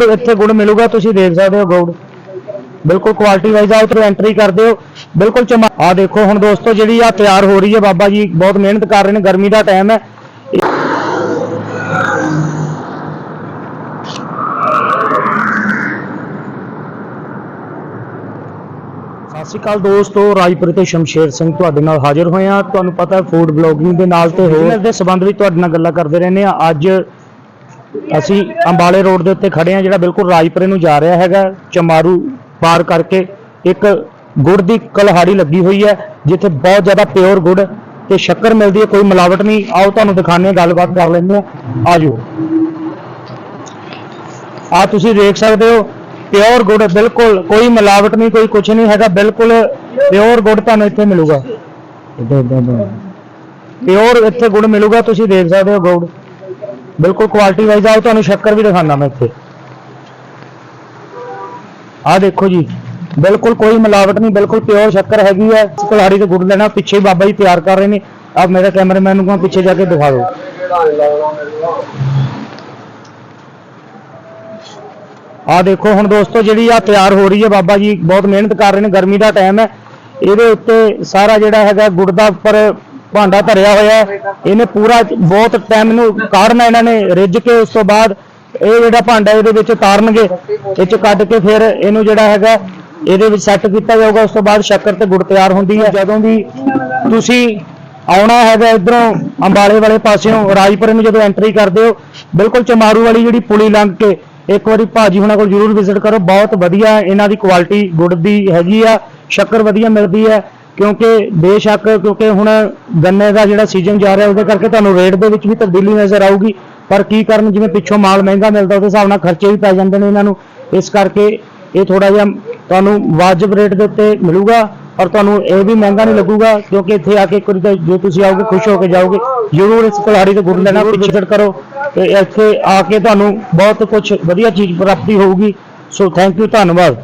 Pure ਇੱਥੇ ਗੁੜ ਮਿਲੂਗਾ ਤੁਸੀਂ ਦੇਖ ਸਕਦੇ ਹੋ ਗੁੜ। ਬਿਲਕੁਲ ਕੁਆਲਿਟੀ ਵਾਈਜ਼ ਆ ਉੱਥੇ ਐਂਟਰੀ ਕਰਦੇ ਹੋ ਬਿਲਕੁਲ ਚਮਾ ਆ ਦੇਖੋ ਹੁਣ ਦੋਸਤੋ ਜਿਹੜੀ ਆ ਤਿਆਰ ਹੋ ਰਹੀ ਹੈ ਬਾਬਾ ਜੀ ਬਹੁਤ ਮਿਹਨਤ ਕਰ ਰਹੇ ਨੇ ਗਰਮੀ ਦਾ ਟਾਈਮ ਹੈ। ਸਤਿ ਸ਼੍ਰੀ ਅਕਾਲ ਦੋਸਤੋ ਰਾਜਪੁਰ ਤੇ ਸ਼ਮਸ਼ੇਰ ਸਿੰਘ ਤੁਹਾਡੇ ਨਾਲ ਹਾਜ਼ਰ ਹੋਏ ਆ ਤੁਹਾਨੂੰ ਪਤਾ ਹੈ ਫੂਡ ਬਲੌਗਿੰਗ ਦੇ ਨਾਲ ਤੇ ਹੋਰ ਦੇ ਸੰਬੰਧ ਵਿੱਚ ਤੁਹਾਡੇ ਨਾਲ ਗੱਲਾਂ ਕਰਦੇ ਰਹਿੰਦੇ ਆ ਅੱਜ ਅਸੀਂ ਅੰਬਾਲੇ ਰੋਡ ਦੇ ਉੱਤੇ ਖੜੇ ਆ ਜਿਹੜਾ ਬਿਲਕੁਲ ਰਾਜਪੁਰੇ ਨੂੰ ਜਾ ਰਿਹਾ ਹੈਗਾ ਚਮਾਰੂ ਪਾਰ ਕਰਕੇ ਇੱਕ ਗੁੜ ਦੀ ਕਲਹਾੜੀ ਲੱਗੀ ਹੋਈ ਹੈ ਜਿੱਥੇ ਬਹੁਤ ਜ਼ਿਆਦਾ ਪਿਓਰ ਗੁੜ ਤੇ ਸ਼ੱਕਰ ਮਿਲਦੀ ਹੈ ਕੋਈ ਮਿਲਾਵਟ ਨਹੀਂ। ਆਓ ਤੁਹਾਨੂੰ ਹਾਂ ਗੱਲਬਾਤ ਕਰ ਲੈਂਦੇ ਆ ਆਜੋ। ਆ ਤੁਸੀਂ ਦੇਖ ਸਕਦੇ ਹੋ ਪਿਓਰ ਗੁੜ ਬਿਲਕੁਲ ਕੋਈ ਮਿਲਾਵਟ ਨਹੀਂ ਕੋਈ ਕੁਝ ਨਹੀਂ ਹੈਗਾ ਬਿਲਕੁਲ ਪਿਓਰ ਗੁੜ ਤੁਹਾਨੂੰ ਇੱਥੇ ਮਿਲੂਗਾ। ਪਿਓਰ ਇੱਥੇ ਗੁੜ ਮਿਲੂਗਾ ਤੁਸੀਂ ਦੇਖ ਸਕਦੇ ਹੋ ਗੁੜ। ਬਿਲਕੁਲ ਕੁਆਲਿਟੀ ਵਾਈਜ਼ ਆਓ ਤੁਹਾਨੂੰ ਸ਼ੱਕਰ ਵੀ ਦਿਖਾਉਂਦਾ ਮੈਂ ਇੱਥੇ। ਆ ਦੇਖੋ ਜੀ, ਬਿਲਕੁਲ ਕੋਈ ਮਿਲਾਵਟ ਨਹੀਂ, ਬਿਲਕੁਲ ਪਿਓਰ ਸ਼ੱਕਰ ਹੈਗੀ ਹੈ ਕੁਲਾੜੀ ਤੇ ਗੁੜ ਲੈਣਾ, ਪਿੱਛੇ ਬਾਬਾ ਜੀ ਤਿਆਰ ਕਰ ਰਹੇ ਨੇ। ਆ ਮੇਰੇ ਕੈਮਰਾਮੈਨ ਨੂੰ ਕਹਾਂ, ਪਿੱਛੇ ਜਾ ਕੇ ਦਿਖਾ ਦਿਓ। ਆ ਦੇਖੋ, ਹੁਣ ਦੋਸਤੋ ਜਿਹੜੀ ਆ ਤਿਆਰ ਹੋ ਰਹੀ ਹੈ ਬਾਬਾ ਜੀ, ਬਹੁਤ ਮਿਹਨਤ ਕਰ ਰਹੇ ਨੇ, ਗਰਮੀ ਦਾ ਟਾਈਮ ਹੈ। ਇਹਦੇ ਉੱਤੇ ਸਾਰਾ ਜਿਹੜਾ ਹੈਗਾ ਗੁੜ ਦਾ ਉੱਪਰ ਭਾਂਡਾ ਧਰਿਆ ਹੋਇਆ ਇਹਨੇ ਪੂਰਾ ਬਹੁਤ ਟਾਈਮ ਨੂੰ ਕਾੜਨਾ ਇਹਨਾਂ ਨੇ, ਰਿੱਝ ਕੇ ਉਸ ਤੋਂ ਬਾਅਦ ਇਹ ਜਿਹੜਾ ਭਾਂਡਾ ਇਹਦੇ ਵਿੱਚ ਤਾਰਨਗੇ, ਇਹ ਚ ਕੱਢ ਕੇ ਫਿਰ ਇਹਨੂੰ ਜਿਹੜਾ ਹੈਗਾ, ਇਹਦੇ ਵਿੱਚ ਸੈੱਟ ਕੀਤਾ ਜਾਊਗਾ, ਉਸ ਤੋਂ ਬਾਅਦ ਸ਼ੱਕਰ ਤੇ ਗੁੜ ਤਿਆਰ ਹੁੰਦੀ ਹੈ। ਜਦੋਂ ਵੀ ਤੁਸੀਂ ਆਉਣਾ ਹੈਗਾ ਇਧਰੋਂ ਅੰਬਾਲੇ ਵਾਲੇ ਪਾਸਿਓਂ, ਰਾਜਪੁਰੇ ਨੂੰ ਜਦੋਂ ਐਂਟਰੀ ਕਰਦੇ ਹੋ, ਬਿਲਕੁਲ ਚਮਾਰੂ ਵਾਲੀ ਜਿਹੜੀ ਪੁਲੀ ਲੰਘ ਕੇ ਇੱਕ ਵਾਰੀ ਭਾਜੀ ਹੁਣਾਂ ਕੋਲ ਜਰੂਰ ਵਿਜ਼ਿਟ ਕਰੋ। ਬਹੁਤ ਵਧੀਆ ਇਹਨਾਂ ਦੀ ਕੁਆਲਿਟੀ ਗੁੜ ਦੀ ਹੈਗੀ ਆ, ਸ਼ੱਕਰ ਵਧੀਆ ਮਿਲਦੀ ਹੈ। ਕਿਉਂਕਿ ਬੇਸ਼ੱਕ, ਕਿਉਂਕਿ ਹੁਣ ਗੰਨੇ ਦਾ ਜਿਹੜਾ ਸੀਜ਼ਨ ਜਾ ਰਿਹਾ, ਉਹਦੇ ਕਰਕੇ ਤੁਹਾਨੂੰ ਰੇਟ ਦੇ ਵਿੱਚ ਵੀ ਤਬਦੀਲੀ ਨਜ਼ਰ ਆਊਗੀ। ਪਰ ਕੀ ਕਰਨ, ਜਿਵੇਂ ਪਿੱਛੋਂ ਮਾਲ ਮਹਿੰਗਾ ਮਿਲਦਾ, ਉਹਦੇ ਹਿਸਾਬ ਨਾਲ ਖਰਚੇ ਵੀ ਪੈ ਜਾਂਦੇ ਨੇ ਇਹਨਾਂ ਨੂੰ। ਇਸ ਕਰਕੇ ਇਹ ਥੋੜਾ ਜਿਹਾ ਤੁਹਾਨੂੰ ਵਾਜਬ ਰੇਟ ਦੇ ਉੱਤੇ ਮਿਲੂਗਾ ਔਰ ਤੁਹਾਨੂੰ ਇਹ ਵੀ ਮਹਿੰਗਾ ਨਹੀਂ ਲੱਗੂਗਾ, ਕਿਉਂਕਿ ਇੱਥੇ ਆ ਕੇ ਇੱਕ ਵਾਰੀ ਤਾਂ ਜੇ ਤੁਸੀਂ ਆਓਗੇ, ਖੁਸ਼ ਹੋ ਕੇ ਜਾਓਗੇ। ਜ਼ਰੂਰ ਇਸ ਕੁਲਹਾੜੀ ਤੇ ਗੁੜ ਲੈਣਾ ਵਿਜ਼ਿਟ ਕਰੋ। ਤੇ ਇੱਥੇ ਆ ਕੇ ਤੁਹਾਨੂੰ ਬਹੁਤ ਕੁਝ ਵਧੀਆ ਚੀਜ਼ ਪ੍ਰਾਪਤੀ ਹੋਊਗੀ। ਸੋ ਥੈਂਕ ਯੂ ਧੰਨਵਾਦ।